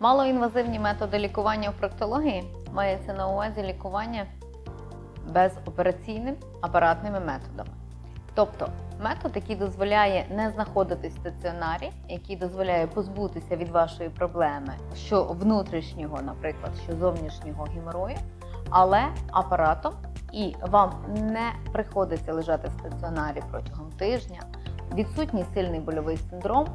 Малоінвазивні методи лікування в проктології мається на увазі лікування безопераційним апаратними методами. Тобто метод, який дозволяє не знаходитись в стаціонарі, який дозволяє позбутися від вашої проблеми, що внутрішнього, наприклад, що зовнішнього геморою, але апаратом, і вам не приходиться лежати в стаціонарі протягом тижня. Відсутній сильний больовий синдром.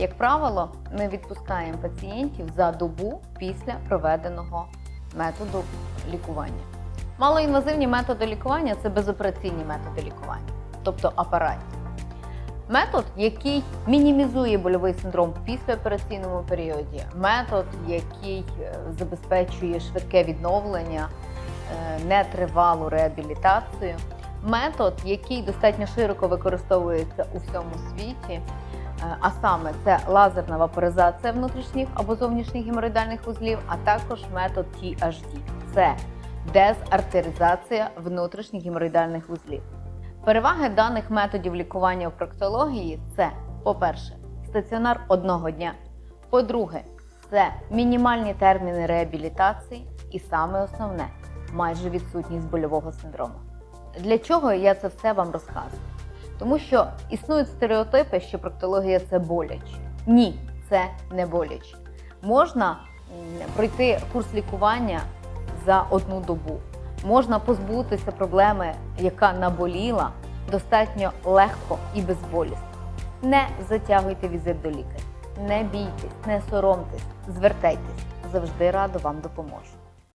Як правило, ми відпускаємо пацієнтів за добу після проведеного методу лікування. Малоінвазивні методи лікування це безопераційні методи лікування, тобто апаратні. Метод, який мінімізує больовий синдром в післяопераційному періоді, метод, який е, забезпечує швидке відновлення, е, нетривалу реабілітацію, метод, який достатньо широко використовується у всьому світі. Е, А саме це лазерна вапоризація внутрішніх або зовнішніх геморроїдальних вузлів, а також метод THD. Це дезартеризація внутрішніх геморроїдальних вузлів. Переваги даних методів лікування у проктології це, по-перше, стаціонар одного дня. По-друге, це мінімальні терміни реабілітації, і саме основне майже відсутність больового синдрому. Для чого я це все вам розказую? Тому що існують стереотипи, що проктологія це боляче. Ні, це не боляче. Можна пройти курс лікування за одну добу. Можна позбутися проблеми, яка наболіла, достатньо легко і безболісно. Не затягуйте візит до лікаря, не бійтесь, не соромтесь, звертайтесь. Завжди радо вам допоможу.